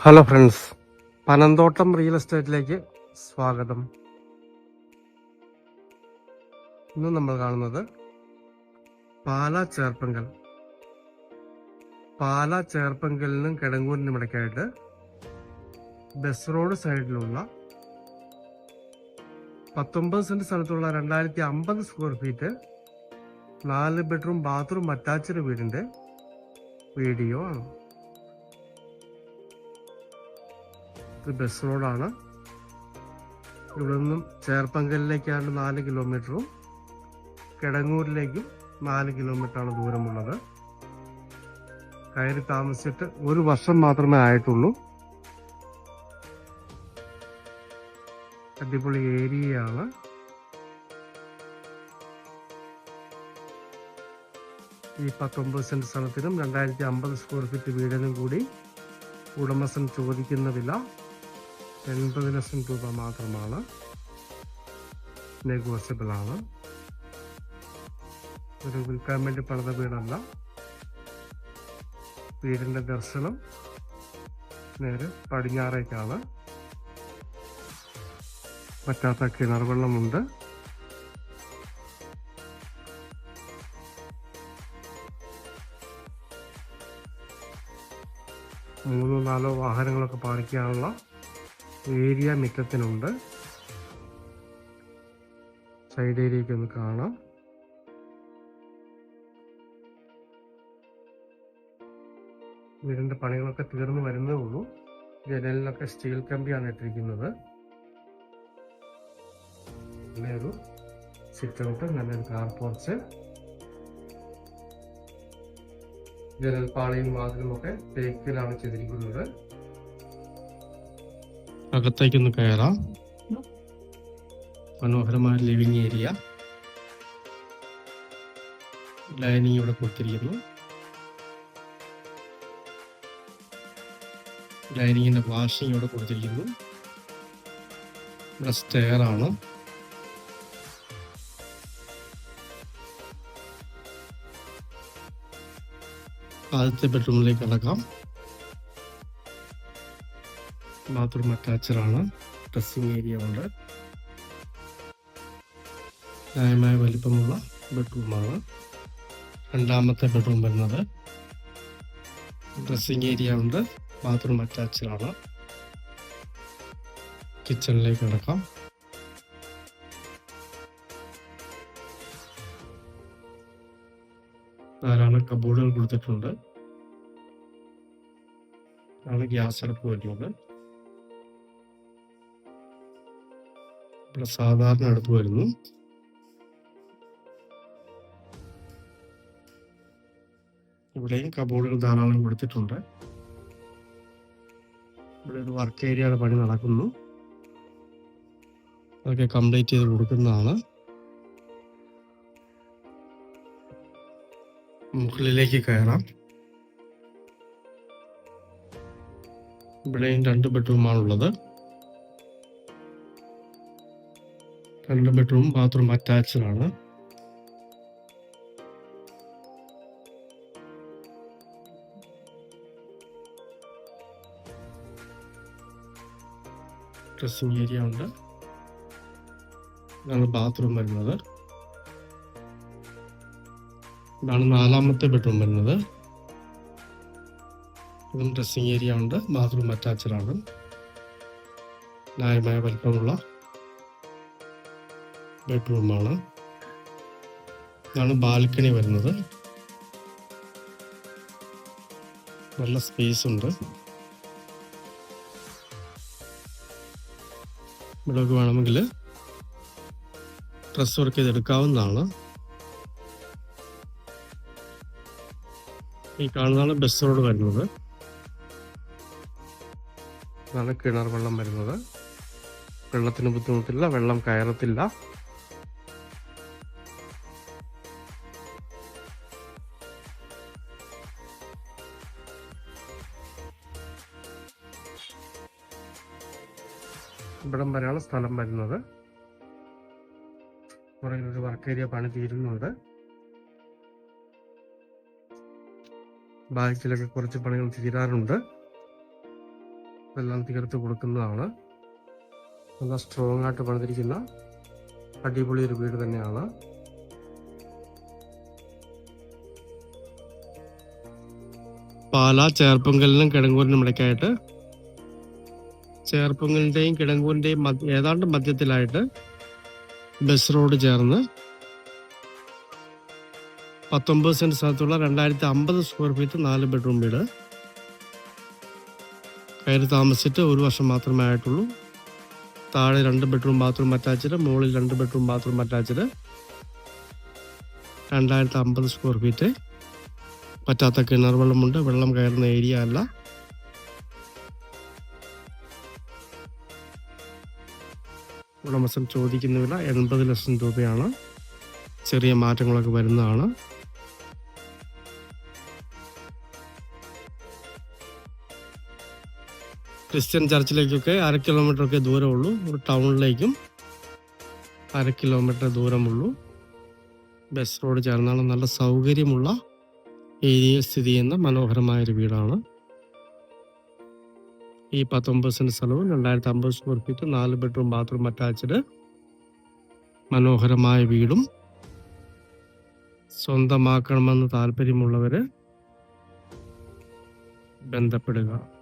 Hello friends Panamthottam real എസ്റ്റേറ്റിലേക്ക് സ്വാഗതം. ഇന്ന് നമ്മൾ കാണുന്നത് പാല ചേർപ്പങ്കൽ. പാല ചേർപ്പങ്കലിനും കിടങ്ങൂരിനും ഇടയ്ക്കായിട്ട് ബസ് റോഡ് സൈഡിലുള്ള പത്തൊമ്പത് സെന്റ് സ്ഥലത്തുള്ള രണ്ടായിരത്തി അമ്പത് സ്ക്വയർ ഫീറ്റ് നാല് ബെഡ്റൂം ബാത്റൂം അറ്റാച്ച്ഡ് വീടിന്റെ വീഡിയോ ആണ്. ഇത് ബസ് റോഡാണ് ഇവിടെ നിന്നും ചേർപ്പങ്കലിലേക്കാണ് നാല് കിലോമീറ്ററും കിടങ്ങൂരിലേക്കും നാല് കിലോമീറ്ററാണ് ദൂരമുള്ളത്. കയറി താമസിച്ചിട്ട് ഒരു വർഷം മാത്രമേ ആയിട്ടുള്ളൂ. അടിപൊളി ഏരിയയാണ്. ഈ പത്തൊമ്പത് സെന്റ് സ്ഥലത്തിനും രണ്ടായിരത്തി അമ്പത് സ്ക്വയർ ഫീറ്റ് വീടിനും കൂടി ഉടമസ്ഥൻ ചോദിക്കുന്ന വില എൺപത് ലക്ഷം രൂപ മാത്രമാണ്. നെഗോഷ്യബിൾ ആണ്. ഒരു വിൽക്കാൻ വേണ്ടി പണിത വീടല്ല. വീടിന്റെ ദർശനം നേരെ പടിഞ്ഞാറേക്കാണ്. പറ്റാത്ത കിണർ വെള്ളമുണ്ട് മൂന്നോ നാലോ വാഹനങ്ങളൊക്കെ പാർക്ക് ചെയ്യാനുള്ള ഏരിയ മിറ്റത്തിനുണ്ട്. സൈഡ് ഏരിയയ്ക്ക് ഒന്ന് കാണാം. വീടിന്റെ പണികളൊക്കെ തീർന്നു വരുന്നേ ഉള്ളൂ. ജനലിലൊക്കെ സ്റ്റീൽ കമ്പിയാണ് ഇട്ടിരിക്കുന്നത്. നല്ലൊരു സിറ്റ് ഔട്ട് നല്ലൊരു കാർ പോർച്ച്. വാതിലും ഒക്കെ തേക്കിലാണ് ചെയ്തിരിക്കുന്നത്. അകത്തേക്കൊന്ന് കയറാം. മനോഹരമായ ലിവിങ് ഏരിയ. ലൈനിങ് ഇവിടെ കൊടുത്തിരിക്കുന്നു. ലൈനിങ്ങിന്റെ വാഷിംഗ് ഇവിടെ കൊടുത്തിരിക്കുന്നു. ഇവിടെ സ്റ്റെയർ ആണ്. ആദ്യത്തെ ബെഡ്റൂമിലേക്ക് കടക്കാം. ബാത്റൂം അറ്റാച്ചറാണ് ഡ്രസ്സിങ് ഏരിയ ഉണ്ട്. ന്യായമായ വലിപ്പമുള്ള ബെഡ്റൂമാണ്. രണ്ടാമത്തെ ബെഡ്റൂം വരുന്നത്. ഡ്രസ്സിങ് ഏരിയ ഉണ്ട്. ബാത്റൂം അറ്റാച്ചറാണ് ആണ് കിച്ചണിലേക്ക് കിടക്കാം. ധാരാളം കബോർഡുകൾ കൊടുത്തിട്ടുണ്ട്. ഗ്യാസ് അടുപ്പ് വരുന്നത്. ഇവിടെ സാധാരണ അടുപ്പ് വരുന്നു. ഇവിടെയും കബോർഡുകൾ ധാരാളം കൊടുത്തിട്ടുണ്ട്. ഇവിടെ ഒരു വർക്ക് ഏരിയയുടെ പണി നടക്കുന്നു. അതൊക്കെ കംപ്ലീറ്റ് ചെയ്ത് കൊടുക്കുന്നതാണ്. മുകളിലേക്ക് കയറാം. ഇവിടെയും രണ്ട് ബെഡ്റൂമാണുള്ളത് രണ്ട് ബെഡ്റൂം ബാത്റൂം അറ്റാച്ച്ഡ് ആണ്. ഡ്രസ്സിംഗ് ഏരിയ ഉണ്ട്. ഇതാണ് ബാത്റൂം വരുന്നത്. ഇതാണ് നാലാമത്തെ ബെഡ്റൂം വരുന്നത്. ഇതും ഡ്രസ്സിംഗ് ഏരിയ ഉണ്ട്. ബാത്റൂം അറ്റാച്ച്ഡ് ആണ്. ന്യായമായ വലിപ്പമുള്ള ബെഡ്റൂമാണ് ഇതാണ് ബാൽക്കണി വരുന്നത്. നല്ല സ്പേസ് ഉണ്ട്. ഇവിടെയൊക്കെ വേണമെങ്കിൽ ഡ്രസ് വർക്ക് ചെയ്തെടുക്കാവുന്നതാണ്. ഈ കാണുന്നതാണ് ബസ് റോഡ് വരുന്നത്. ഇതാണ് കിണർ വെള്ളം വരുന്നത്. വെള്ളത്തിന് ബുദ്ധിമുട്ടില്ല വെള്ളം കയറത്തില്ല. ഇവിടം വരെയാണ് സ്ഥലം വരുന്നത്. പുറകിലൊരു വർക്ക് ഏരിയ പണി തീരുന്നുണ്ട്. ബാക്കിലൊക്കെ കുറച്ച് പണികൾ തീരാറുണ്ട്. എല്ലാം തീർത്ത് കൊടുക്കുന്നതാണ്. നല്ല സ്ട്രോങ് ആയിട്ട് പണിതിരിക്കുന്ന അടിപൊളി ഒരു വീട് തന്നെയാണ്. പാല ചേർപ്പുങ്കലിനും കിടങ്ങൂരിനും ഇടയ്ക്കായിട്ട് ചേർപ്പങ്കലിന്റെയും കിടങ്ങൂരിന്റെയും ഏതാണ്ട് മധ്യത്തിലായിട്ട് ബസ് റോഡ് ചേർന്ന് പത്തൊമ്പത് സെന്റ് സ്ഥലത്തുള്ള രണ്ടായിരത്തി അമ്പത് സ്ക്വയർ ഫീറ്റ് നാല് ബെഡ്റൂം വീട്. കയറി താമസിച്ചിട്ട് ഒരു വർഷം മാത്രമേ ആയിട്ടുള്ളൂ. താഴെ രണ്ട് ബെഡ്റൂം ബാത്റൂം അറ്റാച്ച്ഡ് മുകളിൽ രണ്ട് ബെഡ്റൂം ബാത്റൂം അറ്റാച്ച്ഡ് രണ്ടായിരത്തി അമ്പത് സ്ക്വയർ ഫീറ്റ് പറ്റാത്ത കിണർ വെള്ളമുണ്ട്. വെള്ളം കയറുന്ന ഏരിയ അല്ല. ഉടമസ്ഥൻ ചോദിക്കുന്ന വില എൺപത് ലക്ഷം രൂപയാണ്. ചെറിയ മാറ്റങ്ങളൊക്കെ വരുന്നതാണ്. ക്രിസ്ത്യൻ ചർച്ചിലേക്കൊക്കെ അര കിലോമീറ്റർ ഒക്കെ ദൂരമുള്ളൂ. ഒരു ടൗണിലേക്കും അര കിലോമീറ്റർ ദൂരമുള്ളൂ. ബസ് റോഡ് ചേർന്നാണ് നല്ല സൗകര്യമുള്ള ഏരിയയിൽ സ്ഥിതി ചെയ്യുന്ന മനോഹരമായൊരു വീടാണ്. ഈ പത്തൊമ്പത് സെന്റ് സ്ഥലവും രണ്ടായിരത്തി അമ്പത് സ്ക്വയർ ഫീറ്റ് നാല് ബെഡ്റൂം ബാത്റൂം അറ്റാച്ച്ഡ് മനോഹരമായ വീടും സ്വന്തമാക്കണമെന്ന് താല്പര്യമുള്ളവർ ബന്ധപ്പെടുക.